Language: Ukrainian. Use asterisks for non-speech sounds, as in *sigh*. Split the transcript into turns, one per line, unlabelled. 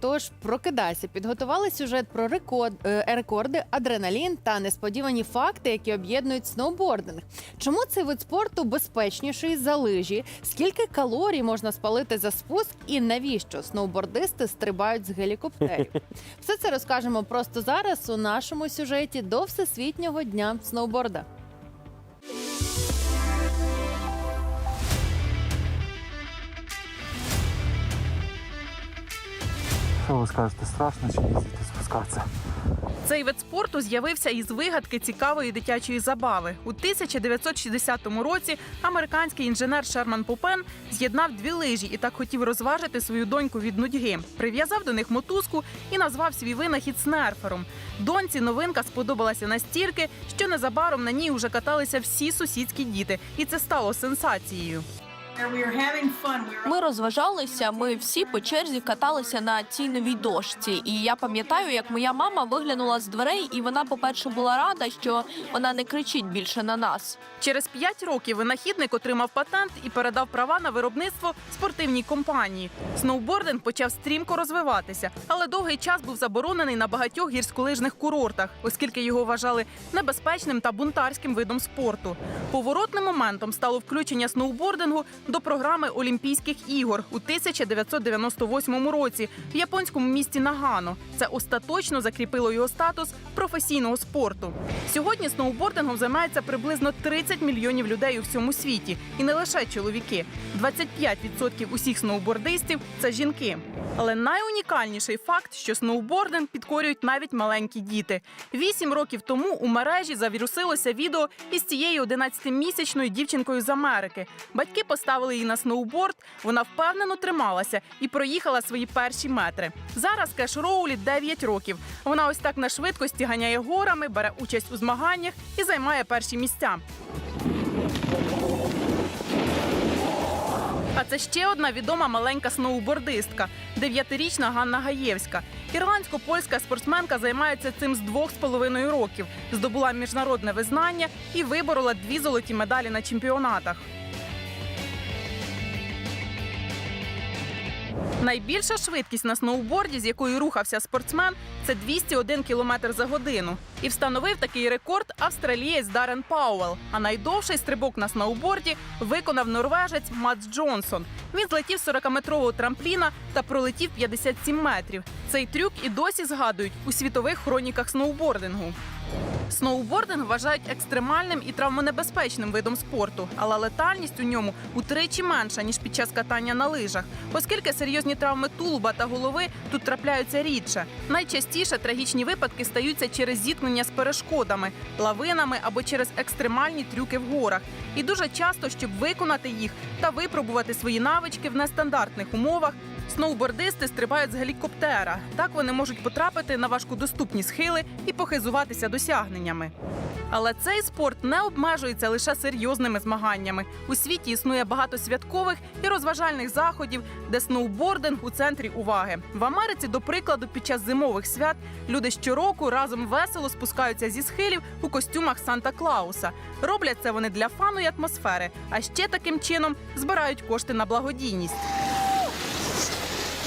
Тож прокидайся, підготували сюжет про рекорд, е, рекорди, адреналін та несподівані факти, які об'єднують сноубординг. Чому цей вид спорту безпечніший за лижі? Скільки калорій можна спалити за спуск? І навіщо сноубордисти стрибають з гелікоптерів? *laughs* Все це розкажемо просто зараз у нашому сюжеті до всесвітнього дня сноуборда.
Що ви скажете, страшно чи звідти спускатися?
Цей вид спорту з'явився із вигадки цікавої дитячої забави. У 1960 році американський інженер Шерман Попен з'єднав дві лижі і так хотів розважити свою доньку від нудьги. Прив'язав до них мотузку і назвав свій винахід снерфером. Доньці новинка сподобалася настільки, що незабаром на ній уже каталися всі сусідські діти, і це стало сенсацією.
Ми розважалися. Ми всі по черзі каталися на цій новій дошці. І я пам'ятаю, як моя мама виглянула з дверей, і вона, по-перше, була рада, що вона не кричить більше на нас.
Через п'ять років винахідник отримав патент і передав права на виробництво спортивній компанії. Сноубординг почав стрімко розвиватися, але довгий час був заборонений на багатьох гірськолижних курортах, оскільки його вважали небезпечним та бунтарським видом спорту. Поворотним моментом стало включення сноубордингу до програми Олімпійських ігор у 1998 році в японському місті Нагано. Це остаточно закріпило його статус професійного спорту. Сьогодні сноубордингом займається приблизно 30 мільйонів людей у всьому світі, і не лише чоловіки. 25% усіх сноубордистів це жінки. Але найунікальніший факт, що сноубординг підкорюють навіть маленькі діти. Вісім років тому у мережі завірусилося відео із цією 11-місячною дівчинкою з Америки. Батьки поставили її на сноуборд. Вона впевнено трималася і проїхала свої перші метри. Зараз Кеш Роулі 9 років. Вона ось так на швидкості ганяє горами, бере участь у змаганнях і займає перші місця. А це ще одна відома маленька сноубордистка дев'ятирічна Ганна Гаєвська. Ірландсько-польська спортсменка займається цим з двох з половиною років. Здобула міжнародне визнання і виборола дві золоті медалі на чемпіонатах. Найбільша швидкість на сноуборді, з якою рухався спортсмен, це 201 км за годину. І встановив такий рекорд австралієць Дарен Пауел. А найдовший стрибок на сноуборді виконав норвежець Мац Джонсон. Він злетів з 40-метрового трампліна та пролетів 57 метрів. Цей трюк і досі згадують у світових хроніках сноубордингу. Сноубординг вважають екстремальним і травмонебезпечним видом спорту, але летальність у ньому утричі менша ніж під час катання на лижах, оскільки серйозні травми тулуба та голови тут трапляються рідше. Найчастіше трагічні випадки стаються через зіткнення з перешкодами, лавинами або через екстремальні трюки в горах. І дуже часто, щоб виконати їх та випробувати свої навички в нестандартних умовах, Сноубордисти стрибають з гелікоптера. Так вони можуть потрапити на важкодоступні схили і похизуватися досягненнями. Але цей спорт не обмежується лише серйозними змаганнями. У світі існує багато святкових і розважальних заходів, де сноубординг у центрі уваги. В Америці, до прикладу, під час зимових свят люди щороку разом весело спускаються зі схилів у костюмах Санта Клауса. Роблять це вони для фану і атмосфери, а ще таким чином збирають кошти на благодійність.